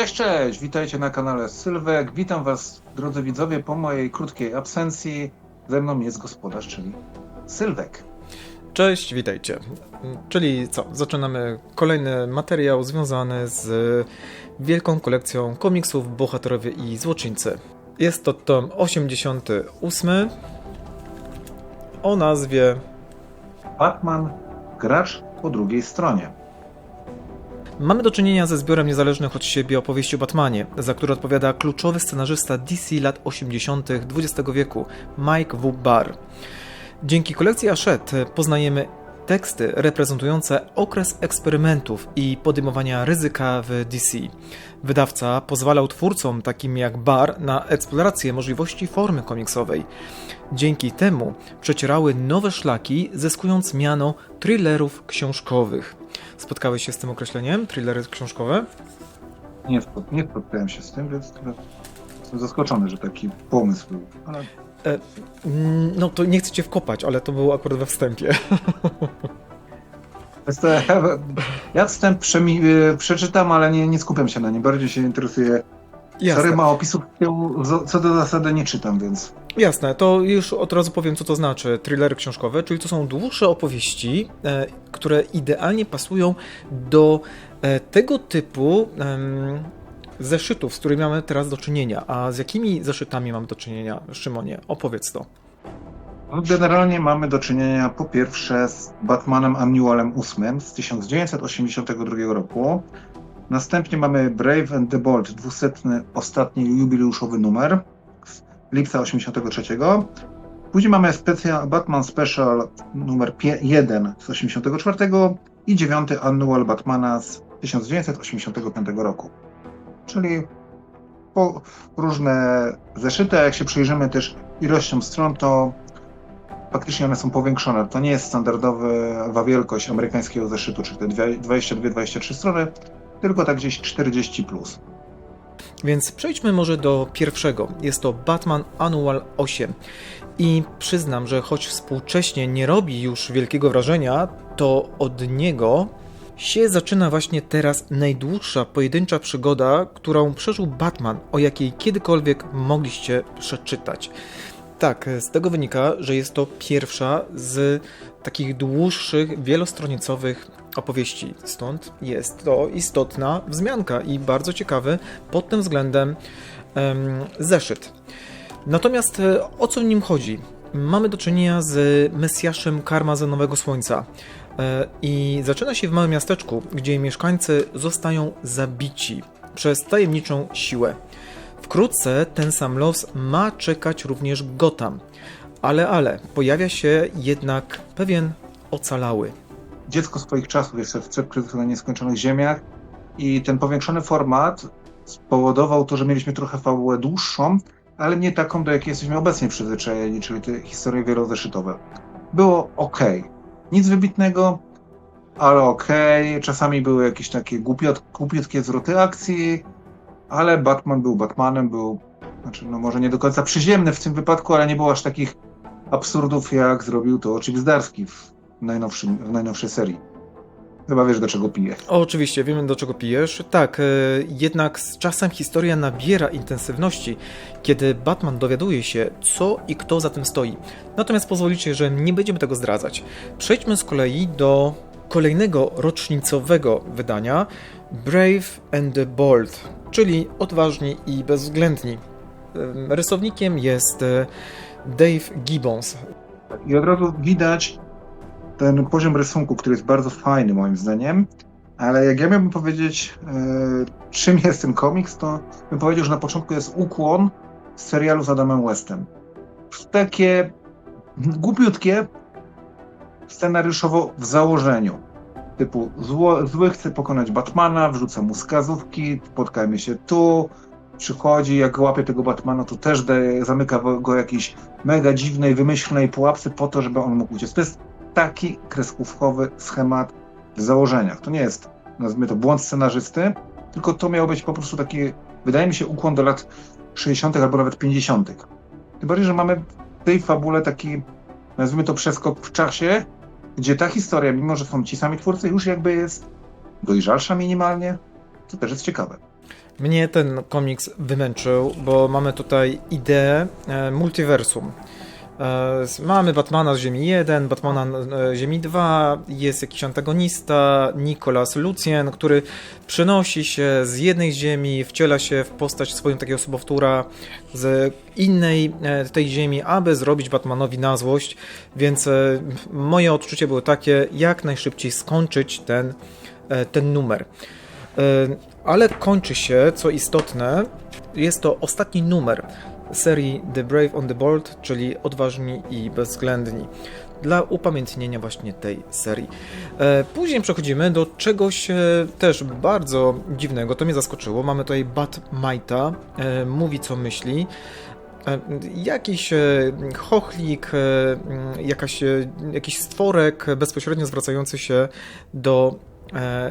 Cześć, cześć! Witajcie na kanale Sylwek. Witam Was, drodzy widzowie, po mojej krótkiej absencji. Ze mną jest gospodarz, czyli Sylwek. Cześć, witajcie. Czyli co? Zaczynamy kolejny materiał związany z wielką kolekcją komiksów Bohaterowie i Złoczyńcy. Jest to tom 88 o nazwie Batman, gracz po drugiej stronie. Mamy do czynienia ze zbiorem niezależnych od siebie opowieści o Batmanie, za które odpowiada kluczowy scenarzysta DC lat 80. XX wieku, Mike W. Barr. Dzięki kolekcji Hachette poznajemy teksty reprezentujące okres eksperymentów i podejmowania ryzyka w DC. Wydawca pozwalał twórcom takim jak Barr na eksplorację możliwości formy komiksowej. Dzięki temu przecierały nowe szlaki, zyskując miano thrillerów książkowych. Spotkałeś się z tym określeniem? Thrillery książkowe? Nie, nie spotkałem się z tym, więc trochę jestem zaskoczony, że taki pomysł był. Ale Mm, No to nie chcę cię wkopać, ale to było akurat we wstępie. jest to, ja wstęp przemi- y, przeczytam, ale nie, nie skupiam się na nim. Bardziej się interesuje. Sorry, ma opisów, co do zasady nie czytam, więc. Jasne, to już od razu powiem, co to znaczy thrillery książkowe, czyli to są dłuższe opowieści, e, które idealnie pasują do e, tego typu zeszytów, z którymi mamy teraz do czynienia. A z jakimi zeszytami mamy do czynienia, Szymonie? Opowiedz to. No, Generalnie mamy do czynienia po pierwsze z Batmanem Annualem 8 z 1982 roku. Następnie mamy Brave and the Bold, 200 ostatni jubileuszowy numer lipca 83. Później mamy specja, Batman Special numer 1 z 84 i 9 Annual Batmana z 1985 roku. Czyli po różne zeszyty, a jak się przyjrzymy też ilością stron, to faktycznie one są powiększone. To nie jest standardowa wielkość amerykańskiego zeszytu, czyli te dwie- 22-23 strony, tylko tak gdzieś 40 plus. Więc przejdźmy może do pierwszego. Jest to Batman Annual 8. I przyznam, że choć współcześnie nie robi już wielkiego wrażenia, to od niego się zaczyna właśnie teraz najdłuższa pojedyncza przygoda, którą przeżył Batman, o jakiej kiedykolwiek mogliście przeczytać. Tak, z tego wynika, że jest to pierwsza z takich dłuższych, wielostronicowych opowieści. Stąd jest to istotna wzmianka i bardzo ciekawy pod tym względem em, zeszyt. Natomiast e, o co w nim chodzi? Mamy do czynienia z Mesjaszem Karmazynowego Słońca. E, I zaczyna się w małym miasteczku, gdzie mieszkańcy zostają zabici przez tajemniczą siłę. Wkrótce ten sam los ma czekać również Gotham. Ale, ale, pojawia się jednak pewien ocalały. Dziecko swoich czasów jest w kryzysu na nieskończonych ziemiach i ten powiększony format spowodował to, że mieliśmy trochę fabułę dłuższą, ale nie taką, do jakiej jesteśmy obecnie przyzwyczajeni, czyli te historie wielozeszytowe. Było ok. Nic wybitnego, ale ok. Czasami były jakieś takie głupiot, głupiutkie zwroty akcji, ale Batman był Batmanem, był, znaczy, no może nie do końca przyziemny w tym wypadku, ale nie było aż takich absurdów, jak zrobił to Chip Zdarsky w, najnowszym, w najnowszej serii. Chyba wiesz, do czego piję. O, oczywiście, wiemy do czego pijesz. Tak, e, jednak z czasem historia nabiera intensywności, kiedy Batman dowiaduje się, co i kto za tym stoi. Natomiast pozwolicie, że nie będziemy tego zdradzać. Przejdźmy z kolei do kolejnego rocznicowego wydania Brave and the Bold, czyli odważni i bezwzględni. Em, Rysownikiem jest e, Dave Gibbons. I od razu widać ten poziom rysunku, który jest bardzo fajny moim zdaniem, ale jak ja miałbym powiedzieć, e, czym jest ten komiks, to bym powiedział, że na początku jest ukłon z serialu z Adamem Westem. Takie głupiutkie, scenariuszowo w założeniu. Typu zło, zły chce pokonać Batmana, wrzuca mu skazówki, spotkajmy się tu, przychodzi, jak łapie tego Batmana, to też zamyka go jakiejś mega dziwnej, wymyślnej pułapce po to, żeby on mógł uciec. To jest taki kreskówkowy schemat w założeniach. To nie jest, nazwijmy to, błąd scenarzysty, tylko to miał być po prostu taki, wydaje mi się, ukłon do lat 60. albo nawet 50. Tym bardziej, że mamy w tej fabule taki, nazwijmy to, przeskok w czasie, gdzie ta historia, mimo że są ci sami twórcy, już jakby jest dojrzalsza minimalnie, to też jest ciekawe. Mnie ten komiks wymęczył, bo mamy tutaj ideę e, multiversum. E, z- Mamy Batmana z Ziemi 1, Batmana e, Ziemi 2, jest jakiś antagonista, Nicolas Lucien, który przenosi się z jednej Ziemi, wciela się w postać swoją takiego sobowtóra z innej e, tej Ziemi, aby zrobić Batmanowi na złość, więc moje odczucie było takie, jak najszybciej skończyć ten, ten numer. Ale kończy się, co istotne, jest to ostatni numer serii The Brave on the Bold, czyli Odważni i Bezwzględni, dla upamiętnienia właśnie tej serii. E, Później przechodzimy do czegoś e, też bardzo dziwnego, to mnie zaskoczyło. Mamy tutaj Batmite'a, e, mówi co myśli. Jakiś chochlik, jakaś, jakiś stworek bezpośrednio zwracający się do,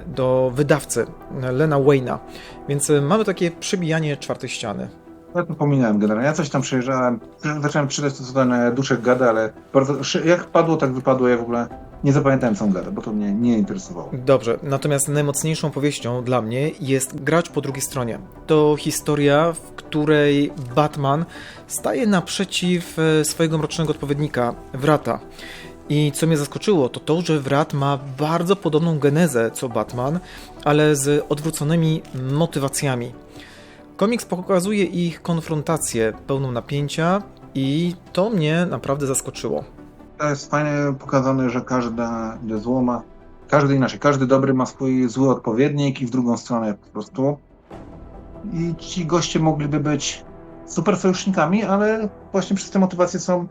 do wydawcy e, Lena Wayne'a. Więc e, mamy takie przybijanie czwartej ściany. Ja to pominąłem generalnie. Ja coś tam przejrzałem. Zacząłem czytać to, co ten duszek gada, ale bardzo, jak padło, tak wypadło. Ja w ogóle nie zapamiętałem, co on gada, bo to mnie nie interesowało. Dobrze, natomiast najmocniejszą powieścią dla mnie jest Gracz po drugiej stronie. To historia, w której Batman staje naprzeciw e, swojego mrocznego odpowiednika, Wrata. I co mnie zaskoczyło, to to, że Wrat ma bardzo podobną genezę co Batman, ale z odwróconymi motywacjami. Komiks pokazuje ich konfrontację pełną napięcia i to mnie naprawdę zaskoczyło. To jest fajnie pokazane, że każda zło ma, każdy inaczej, każdy dobry ma swój zły odpowiednik i w drugą stronę po prostu. I ci goście mogliby być super sojusznikami, ale właśnie przez te motywacje są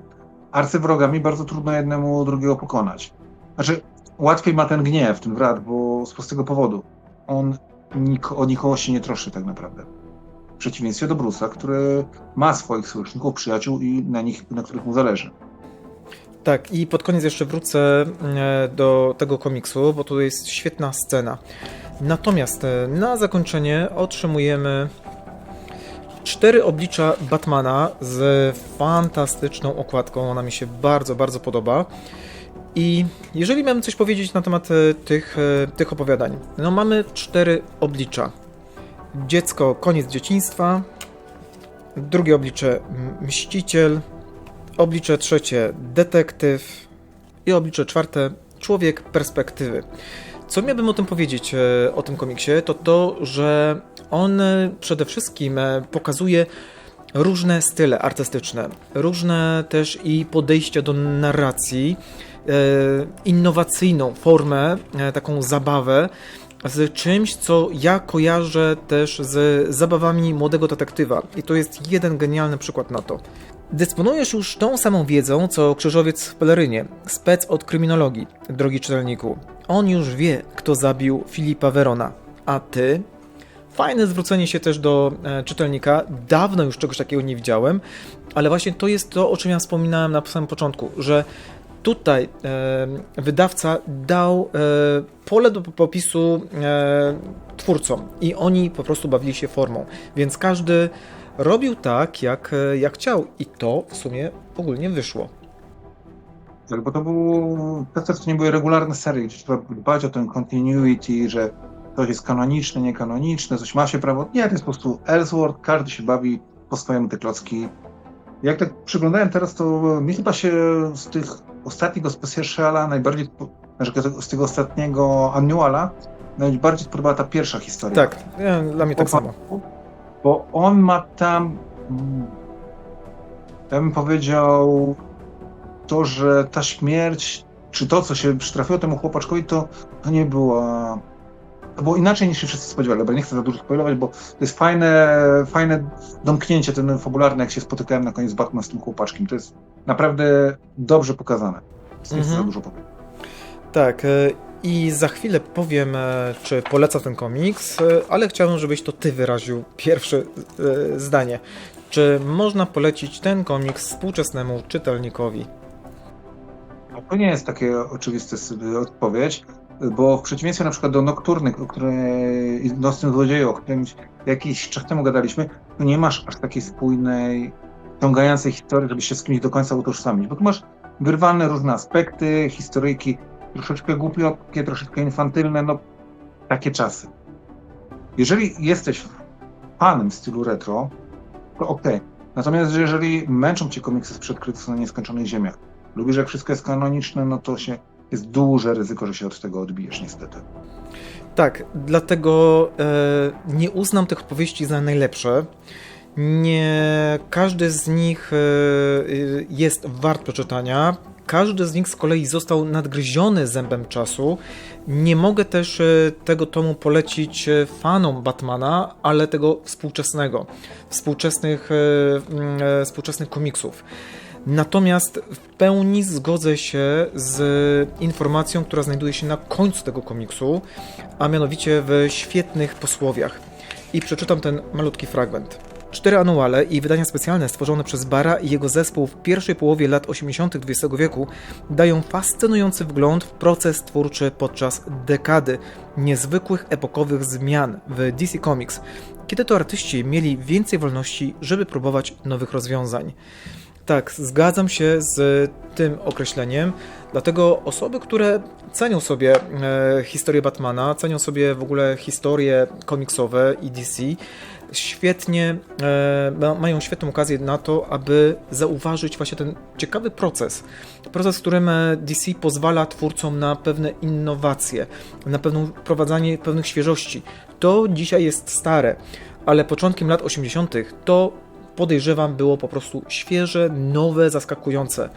arcywrogami, bardzo trudno jednemu drugiego pokonać. Znaczy, łatwiej ma ten gniew, ten wrat, bo z prostego powodu. On nik- o nikogo się nie troszczy tak naprawdę. W przeciwieństwie do Bruce'a, który ma swoich sojuszników, przyjaciół i na nich, na których mu zależy. Tak, i pod koniec jeszcze wrócę e, do tego komiksu, bo tu jest świetna scena. Natomiast e, na zakończenie otrzymujemy cztery oblicza Batmana z fantastyczną okładką. Ona mi się bardzo, bardzo podoba. I jeżeli miałem coś powiedzieć na temat e, tych, e, tych opowiadań, no mamy cztery oblicza. Dziecko, koniec dzieciństwa. Drugie oblicze, mściciel. Oblicze trzecie detektyw i oblicze czwarte człowiek perspektywy. Co miałbym o tym powiedzieć, e, o tym komiksie, to to, że on e, przede wszystkim e, pokazuje różne style artystyczne, różne też i podejścia do narracji, innowacyjną formę, taką zabawę z czymś, co ja kojarzę też z zabawami młodego detektywa. I to jest jeden genialny przykład na to. Dysponujesz już tą samą wiedzą, co krzyżowiec w pelerynie, spec od kryminologii, drogi czytelniku. On już wie, kto zabił Filipa Verona. A ty? Fajne zwrócenie się też do e, czytelnika. Dawno już czegoś takiego nie widziałem, ale właśnie to jest to, o czym ja wspominałem na samym początku, że tutaj e, wydawca dał e, pole do popisu e, twórcom i oni po prostu bawili się formą, więc każdy robił tak, jak, jak chciał i to w sumie ogólnie wyszło. Tak, bo to był, to też nie były regularne serie, gdzie trzeba dbać o ten continuity, że coś jest kanoniczne, niekanoniczne, coś ma się prawo. Nie, to jest po prostu Ellsworth, każdy się bawi po swojemu te klocki. Jak tak przyglądałem teraz, to mi chyba się z tych ostatniego speciala najbardziej, znaczy z tego ostatniego annuala, najbardziej podobała ta pierwsza historia. Tak, e, dla mnie tak samo. Bo on ma tam, mm, ja bym powiedział, to, że ta śmierć, czy to, co się przytrafiło temu chłopaczkowi, to, to nie była. To było inaczej niż się wszyscy spodziewali. Dobra, nie chcę za dużo spoilować, bo to jest fajne, fajne domknięcie ten fabularne, jak się spotykałem na koniec Batman z tym chłopaczkiem. To jest naprawdę dobrze pokazane. Nie chcę Mhm. za dużo powiedzieć. Tak, e, i za chwilę powiem, e, czy poleca ten komiks, e, ale chciałbym, żebyś to ty wyraził pierwsze e, zdanie. Czy można polecić ten komiks współczesnemu czytelnikowi? A To nie jest takie oczywiste odpowiedź, bo w przeciwieństwie na przykład do Nocturny, o której i Nocnym Złodzieju, o którym jakiś czas temu gadaliśmy, tu nie masz aż takiej spójnej, ciągającej historii, żeby się z kimś do końca utożsamić, bo tu masz wyrwane różne aspekty, historyjki, troszeczkę głupie, troszeczkę infantylne, no takie czasy. Jeżeli jesteś fanem stylu retro, to okej. Natomiast jeżeli męczą cię komiksy sprzed kryzysu na nieskończonych ziemiach, lubisz jak wszystko jest kanoniczne, no to się jest duże ryzyko, że się od tego odbijesz niestety. Tak, dlatego e, nie uznam tych opowieści za najlepsze. Nie każdy z nich e, jest wart przeczytania. Każdy z nich z kolei został nadgryziony zębem czasu. Nie mogę też e, tego tomu polecić e, fanom Batmana, ale tego współczesnego, współczesnych, e, mm, współczesnych komiksów. Natomiast w pełni zgodzę się z informacją, która znajduje się na końcu tego komiksu, a mianowicie w świetnych posłowiach. I przeczytam ten malutki fragment. Cztery anuale i wydania specjalne stworzone przez Bara i jego zespół w pierwszej połowie lat 80. XX wieku dają fascynujący wgląd w proces twórczy podczas dekady niezwykłych epokowych zmian w DC Comics, kiedy to artyści mieli więcej wolności, żeby próbować nowych rozwiązań. Tak, zgadzam się z tym określeniem, dlatego osoby, które cenią sobie e, historię Batmana, cenią sobie w ogóle historie komiksowe i DC, świetnie e, ma- mają świetną okazję na to, aby zauważyć właśnie ten ciekawy proces. Proces, w którym e, DC pozwala twórcom na pewne innowacje, na pewne wprowadzanie pewnych świeżości. To dzisiaj jest stare, ale początkiem lat 80. to podejrzewam było po prostu świeże, nowe, zaskakujące.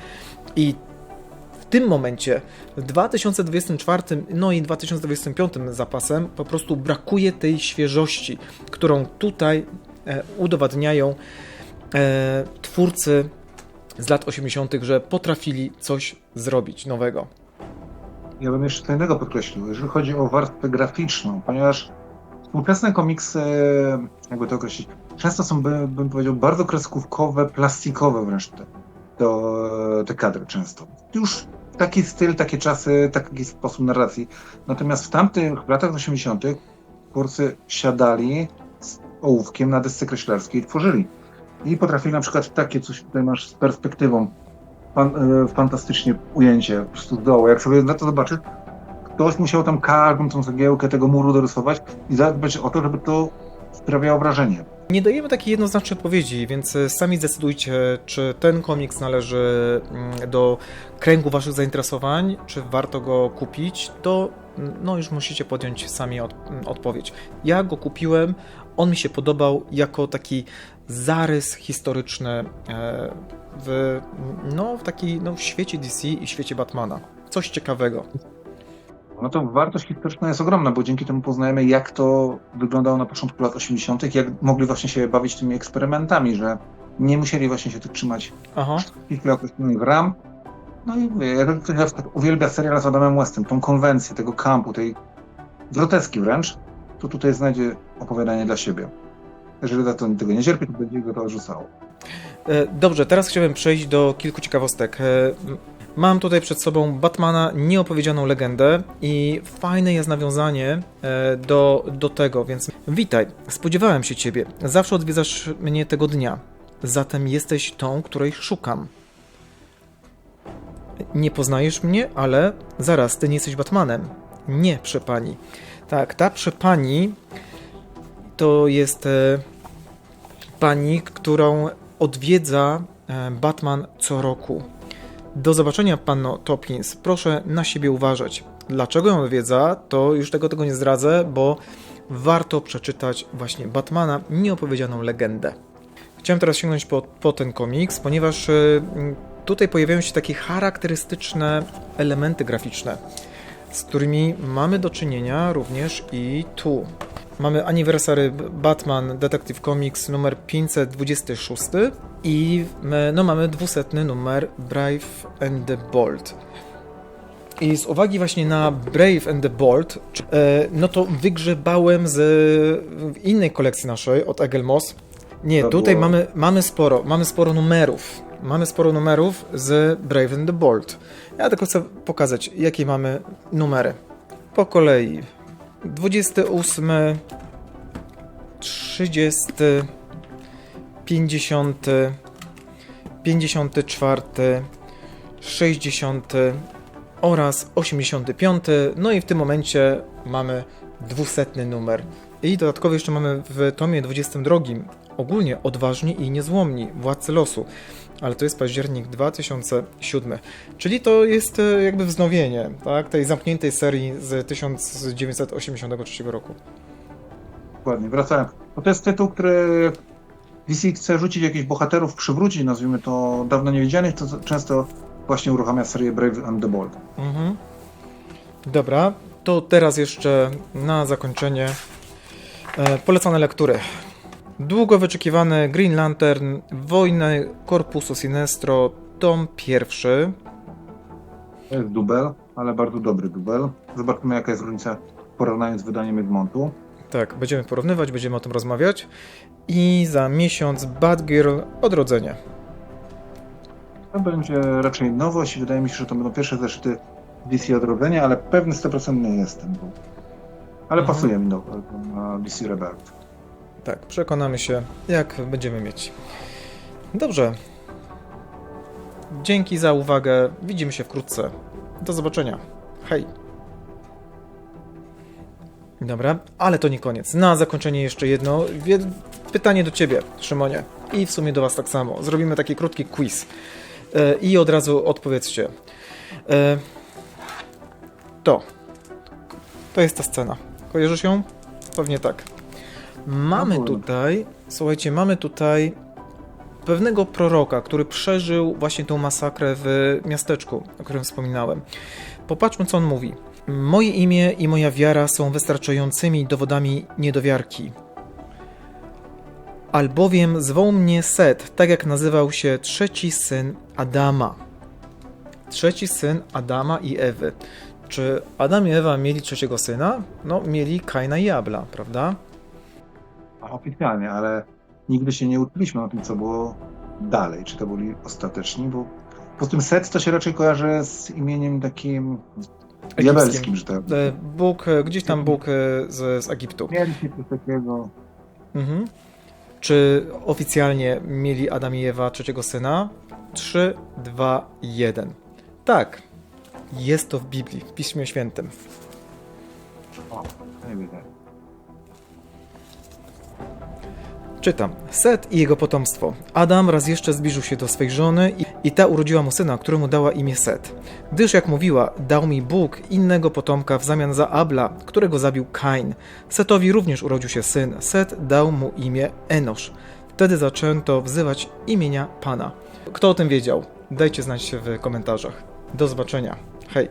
I tym momencie, w 2024, no i 2025 zapasem, po prostu brakuje tej świeżości, którą tutaj e, udowadniają e, twórcy z lat 80., że potrafili coś zrobić nowego. Ja bym jeszcze innego podkreślił, jeżeli chodzi o warstwę graficzną, ponieważ współczesne komiksy, jakby to określić, często są, by- bym powiedział, bardzo kreskówkowe, plastikowe wręcz te, te kadry często. Już taki styl, takie czasy, taki sposób narracji. Natomiast w tamtych latach 80. twórcy siadali z ołówkiem na desce kreślarskiej i tworzyli. I potrafili na przykład takie coś tutaj masz z perspektywą fan, e, fantastycznie ujęcie po prostu z dołu. Jak sobie na to zobaczysz, ktoś musiał tam każdą tą cegiełkę tego muru dorysować i zadbać o to, żeby to sprawiało wrażenie. Nie dajemy takiej jednoznacznej odpowiedzi, więc e, sami zdecydujcie, czy ten komiks należy mm, do kręgu Waszych zainteresowań, czy warto go kupić, to mm, no już musicie podjąć sami od, mm, odpowiedź. Ja go kupiłem, on mi się podobał jako taki zarys historyczny e, w, no, w taki no, w świecie DC i świecie Batmana. Coś ciekawego. No to wartość historyczna jest ogromna, bo dzięki temu poznajemy, jak to wyglądało na początku lat 80., jak mogli właśnie się bawić tymi eksperymentami, że nie musieli właśnie się tu trzymać ściśle określonych ram. No i mówię, jak ktoś na przykład uwielbia serial z Adamem Westem, tą konwencję tego kampu, tej groteski wręcz, to tutaj znajdzie opowiadanie dla siebie. Jeżeli za to tego nie cierpi, to będzie go to odrzucało. E, Dobrze, teraz chciałbym przejść do kilku ciekawostek. Mam tutaj przed sobą Batmana, nieopowiedzianą legendę i fajne jest nawiązanie e, do, do tego, więc witaj, spodziewałem się ciebie. Zawsze odwiedzasz mnie tego dnia. Zatem jesteś tą, której szukam. Nie poznajesz mnie, ale zaraz, ty nie jesteś Batmanem. Nie, przepani. Tak, ta przepani to jest e, pani, którą odwiedza e, Batman co roku. Do zobaczenia, panno Topkins. Proszę na siebie uważać. Dlaczego ją odwiedza, to już tego, tego nie zdradzę, bo warto przeczytać właśnie Batmana, nieopowiedzianą legendę. Chciałem teraz sięgnąć po, po ten komiks, ponieważ y, tutaj pojawiają się takie charakterystyczne elementy graficzne, z którymi mamy do czynienia również i tu. Mamy Anniversary Batman Detective Comics numer 526 i no, mamy dwusetny numer Brave and the Bold. I z uwagi właśnie na Brave and the Bold, e, no to wygrzebałem z innej kolekcji naszej od Egelmos. Nie, To tutaj było- mamy, mamy sporo, mamy sporo numerów. Mamy sporo numerów z Brave and the Bold. Ja tylko chcę pokazać, jakie mamy numery. Po kolei. 28, 30, 50, 54, 60 oraz 85. No i w tym momencie mamy dwusetny numer I dodatkowo jeszcze mamy w tomie 22 ogólnie odważni i niezłomni, władcy losu. Ale to jest październik 2007. Czyli to jest e, jakby wznowienie tak, tej zamkniętej serii z 1983 roku. Dokładnie, wracając. Bo to jest tytuł, który DC chce rzucić jakichś bohaterów, przywrócić, nazwijmy to, dawno niewidzianych, to często właśnie uruchamia serię Brave and the Bold. Mhm. Dobra, to teraz jeszcze na zakończenie e, polecane lektury. Długo wyczekiwany Green Lantern, Wojny Korpusu Sinestro, tom pierwszy. To jest dubel, ale bardzo dobry dubel. Zobaczymy, jaka jest różnica w porównaniu z wydaniem Egmontu. Tak, będziemy porównywać, będziemy o tym rozmawiać. I za miesiąc Batgirl Odrodzenie. To będzie raczej nowość i wydaje mi się, że to będą pierwsze zeszyty DC Odrodzenia, ale pewny 100% nie jestem. Bo... Ale Mhm. pasuje mi do, na DC Rebirth. Tak, przekonamy się, jak będziemy mieć. Dobrze. Dzięki za uwagę. Widzimy się wkrótce. Do zobaczenia. Hej. Dobra, ale to nie koniec. Na zakończenie jeszcze jedno pytanie do Ciebie, Szymonie. I w sumie do Was tak samo. Zrobimy taki krótki quiz. E, I od razu odpowiedzcie. E, To. To jest ta scena. Kojarzysz ją? Pewnie tak. Mamy tutaj, słuchajcie, mamy tutaj pewnego proroka, który przeżył właśnie tą masakrę w miasteczku, o którym wspominałem. Popatrzmy, co on mówi. Moje imię i moja wiara są wystarczającymi dowodami niedowiarki. Albowiem zwoł mnie Set, tak jak nazywał się trzeci syn Adama. Trzeci syn Adama i Ewy. Czy Adam i Ewa mieli trzeciego syna? No, mieli Kaina i Abla, prawda? Oficjalnie, ale nigdy się nie uczyliśmy o tym, co było dalej. Czy to byli ostateczni, bo po tym set to się raczej kojarzy z imieniem takim diabelskim, że tak. E, Bóg, e, gdzieś tam Bóg e, z, z Egiptu. Mieliśmy coś takiego. Mhm. Czy oficjalnie mieli Adam i Ewa trzeciego syna? 3, 2, 1. Tak. Jest to w Biblii, w Piśmie Świętym. O, nie wiem. Czytam. Set i jego potomstwo. Adam raz jeszcze zbliżył się do swej żony i, ta urodziła mu syna, któremu dała imię Set. Gdyż, jak mówiła, dał mi Bóg innego potomka w zamian za Abla, którego zabił Kain. Setowi również urodził się syn. Set dał mu imię Enosz. Wtedy zaczęto wzywać imienia Pana. Kto o tym wiedział? Dajcie znać w komentarzach. Do zobaczenia. Hej.